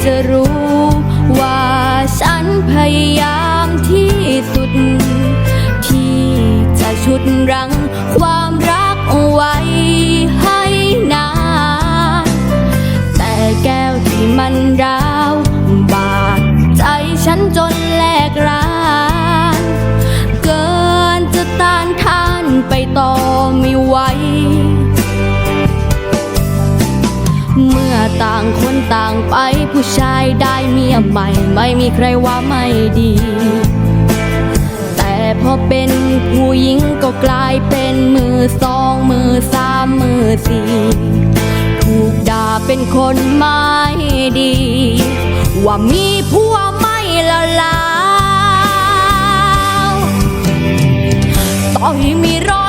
เธอรู้ ว่าฉันพยายามที่สุด ที่จะชุดรั้งความรักเอาไว้ให้นานแต่แก้วที่มันร้าวบาดใจฉันจนแหลกรานเกินจะต้านทานไปต่อไม่ไหวเมื่อต่างคนต่าง ไปผู้ชายได้เมียใหม่ ไม่มีใครว่าไม่ดี แต่พอเป็นผู้หญิงก็กลายเป็นมือสองมือสามมือสี่ถูกด่าเป็นคนไม่ดี ว่ามีผัวไม่ละลาวต่อให้มีร้